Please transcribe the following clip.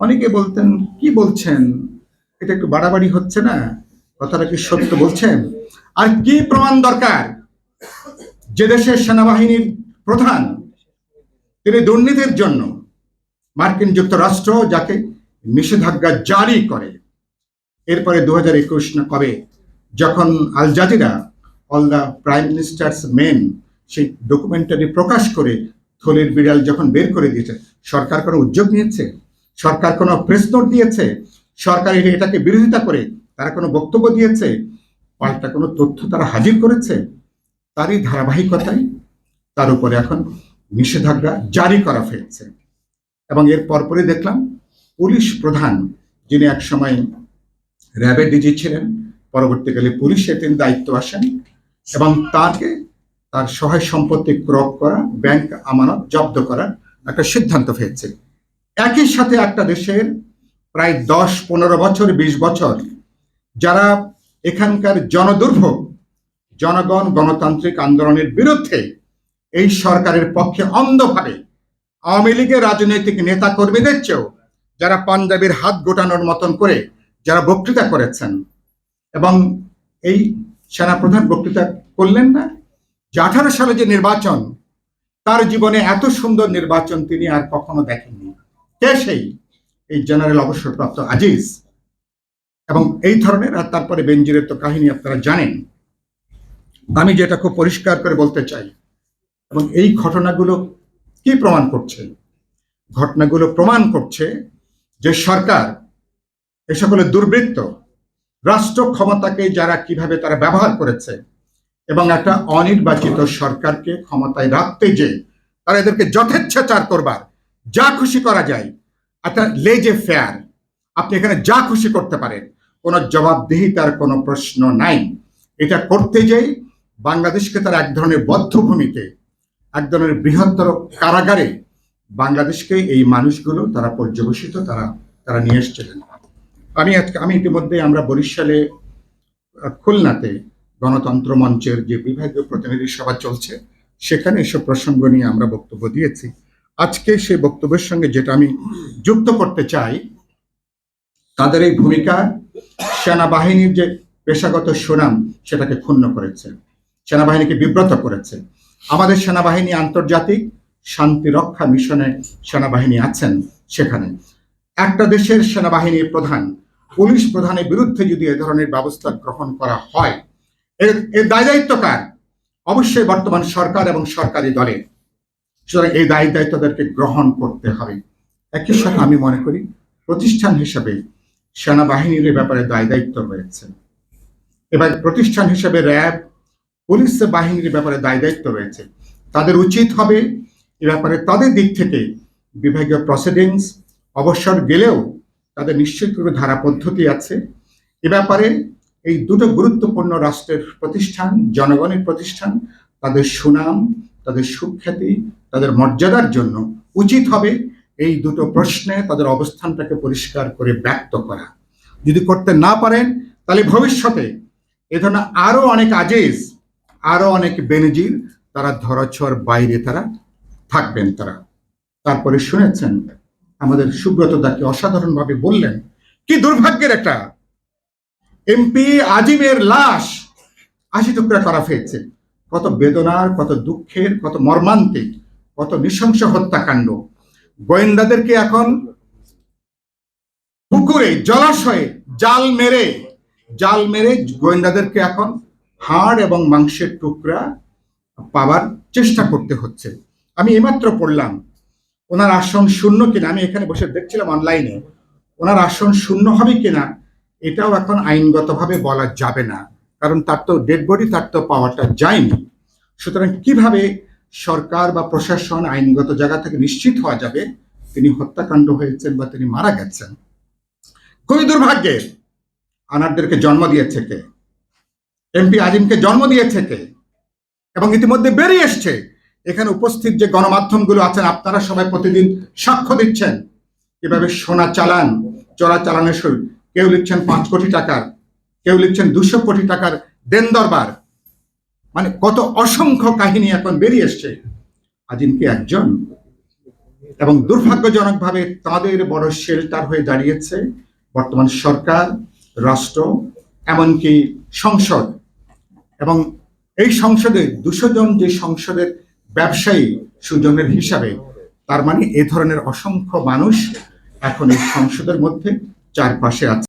অনেকে বলতেন, কি বলছেন? এটা একটু বাড়াবাড়ি হচ্ছে না? কথাটা কি সত্য বলছেন? আর কি প্রমাণ দরকার? যে দেশের সেনাবাহিনীর প্রধান, তিনি দুর্নীতির জন্য মার্কিন যুক্তরাষ্ট্র যাকে নিষেধাজ্ঞা জারি করে। এরপরে দু হাজার একুশ না কবে, যখন Al Jazeera, all the prime minister's men, সেই ডকুমেন্টারি প্রকাশ করে থলির বিড়াল যখন বের করে দিয়েছে, সরকার কোনো উদ্যোগ নিয়েছে? সরকার কোনো প্রেস নোট দিয়েছে? সরকার এটাকে বিরোধিতা করে তারা কোনো বক্তব্য দিয়েছে? পাল্টা কোনো তথ্য তারা হাজির করেছে? তারই ধারাবাহিকতায় তার উপরে এখন নিষেধাজ্ঞা জারি করা হয়েছে। এবং এর পরপরই দেখলাম পুলিশ প্রধান যিনি একসময় র্যাবের ডিজি ছিলেন, পরবর্তীকালে পুলিশে তিনি দায়িত্ব আসেন এবং তাকে তার সহায় সম্পত্তি ক্রয় করা, ব্যাংক আমানত জব্দ করার একটা সিদ্ধান্ত হয়েছে। একই সাথে একটা দেশের প্রায় দশ, পনেরো বছর, বিশ বছর যারা এখানকার জনদুর্ভোগ, জনগণ গণতান্ত্রিক আন্দোলনের বিরুদ্ধে এই সরকারের পক্ষে অন্ধভাবে আওয়ামী লীগের রাজনৈতিক নেতা কর্মীদের চেয়েও যারা পাঞ্জাবের হাত গোটানোর মতন করে যারা বক্তৃতা করেছেন এবং এই সেনাপ্রধান বক্তৃতা করলেন না, যে আঠারো সালে যে নির্বাচন, তার জীবনে এত সুন্দর নির্বাচন তিনি আর কখনো দেখেননি। কে সেই এই জেনারেল অবসরপ্রাপ্ত আজিজ এবং এই ধরনের আর তারপরে বেঞ্জিরের তো কাহিনী আপনারা জানেন। আমি যেটা খুব পরিষ্কার করে বলতে চাই, এবং এই ঘটনাগুলো কি প্রমাণ করছে? ঘটনাগুলো প্রমাণ করছে যে সরকার, এ সকলের দুর্বৃত্ত, রাষ্ট্র ক্ষমতাকে যারা কীভাবে তারা ব্যবহার করেছে, এবং একটা অনির্বাচিত সরকারকে ক্ষমতায় রাখতে যে তারা এদেরকে যথেচ্ছাচার করবার যা খুশি করা যায় একটা লেজে ফেয়ার আপনি এখানে যা খুশি করতে পারেন, কোনো জবাবদিহিতার কোনো প্রশ্ন নাই। এটা করতে যেই বাংলাদেশকে তারা এক ধরনের বদ্ধভূমিতে, এক ধরনের বৃহত্তর কারাগারে বাংলাদেশকে এই মানুষগুলো তারা পর্যবসিত, তারা তারা নিয়ে এসেছিলেন। আমি আজকে, আমি ইতিমধ্যে আমরা বরিশালে খুলনাতে গণতন্ত্র মঞ্চের যে বিভাগীয় প্রতিনিধি সভা চলছে, সেখানে এসব প্রসঙ্গ নিয়ে আমরা বক্তব্য দিয়েছি। আজকে সেই বক্তব্যের সঙ্গে যেটা আমি যুক্ত করতে চাই, তাদের এই ভূমিকা সেনাবাহিনীর যে পেশাগত সুনাম সেটাকে ক্ষুণ্ণ করেছে, সেনাবাহিনীকে বিব্রত করেছে। আমাদের সেনাবাহিনী আন্তর্জাতিক শান্তি রক্ষা মিশনে সেনাবাহিনী আছেন সেখানে। একটা দেশের সেনাবাহিনীর প্রধান, পুলিশ প্রধানের বিরুদ্ধে যদি এ ধরনের ব্যবস্থা গ্রহণ করা হয়, এর দায় দায়িত্ব কার? অবশ্যই বর্তমান সরকার এবং সরকারি দলের। সুতরাং এই দায় দায়িত্বদেরকে গ্রহণ করতে হবে। একই সাথে আমি মনে করি, প্রতিষ্ঠান হিসেবে সেনাবাহিনীর ব্যাপারে দায় দায়িত্ব রয়েছে। এবার প্রতিষ্ঠান হিসেবে র্যাব, পুলিশ বাহিনীর ব্যাপারে দায় দায়িত্ব রয়েছে। তাদের উচিত হবে এ ব্যাপারে তাদের দিক থেকে বিভাগীয় প্রসিডিংস অবসর গেলেও তাদের নিশ্চিতভাবে ধারা পদ্ধতি আছে। এ ব্যাপারে এই দুটো গুরুত্বপূর্ণ রাষ্ট্রের প্রতিষ্ঠান, জনগণের প্রতিষ্ঠান, তাদের সুনাম, তাদের সুখ্যাতি তাদের মর্যাদার জন্য উচিত হবে এই দুটো প্রশ্নে তাদের অবস্থানটাকে পরিষ্কার করে ব্যক্ত করা। যদি করতে না পারেন, তাহলে ভবিষ্যতে এ ধরনের আরও অনেক আজেজ, আরও অনেক বেনজির, তারা ধরাছোঁয়ার বাইরে তারা থাকবেন তারা। তারপরে শুনেছেন, আমাদের সুব্রত দাকে অসাধারণভাবে বললেন, কি দুর্ভাগ্যের একটা এমপি আজিমের লাশ আশি টুকরা করা হয়েছে কত বেদনার, কত দুঃখের, কত মর্মান্তিক। কত নৃশংস হত্যাকাণ্ড। গোয়েন্দাদেরকে এখন পুকুরে, জলাশয়ে জাল মেরে জাল মেরে গোয়েন্দাদেরকে এখন হাড় এবং মাংসের টুকরা পাবার চেষ্টা করতে হচ্ছে। আমি এইমাত্র পড়লাম, ওনার আসন শূন্য কিনা, আমি এখানে বসে দেখছিলাম অনলাইনে, ওনার আসন শূন্য হবে কিনা, এটাও এখন আইনগতভাবে বলা যাবে না, কারণ তার তো ডেড বডি তার তো পাওয়াটা যায়নি। সুতরাং কীভাবে সরকার বা প্রশাসন আইনগত জায়গা থেকে নিশ্চিত হওয়া যাবে, তিনি হত্যাকাণ্ড হয়েছেন বা তিনি মারা গেছেন। খুবই দুর্ভাগ্যের আনারদেরকে জন্ম দিয়েছে কে? এমপি আজিমকে জন্ম দিয়েছে কে? এবং ইতিমধ্যে বেরিয়ে এসছে। এখানে উপস্থিত যে গণমাধ্যমগুলো আছেন, আপনারা সবাই প্রতিদিন সাক্ষ্য দিচ্ছেন। কীভাবে সোনা চালান, চোরা চালানের কেউ লিখছেন পাঁচ কোটি টাকার, কেউ লিখছেন দুশো কোটি টাকার দেন দরবার। মানে কত অসংখ্য কাহিনী এখন বেরিয়ে এসছে। আজিম কি একজন এবং দুর্ভাগ্যজনকভাবে তাদের বড় শেল্টার হয়ে দাঁড়িয়েছে বর্তমান সরকার, রাষ্ট্র, এমনকি সংসদ। এবং এই সংসদে দুশো জন যে সংসদের ব্যবসায়ী সুজনের হিসাবে, তার মানে এ ধরনের অসংখ্য মানুষ এখন এই সংসদের মধ্যে চারপাশে আছে।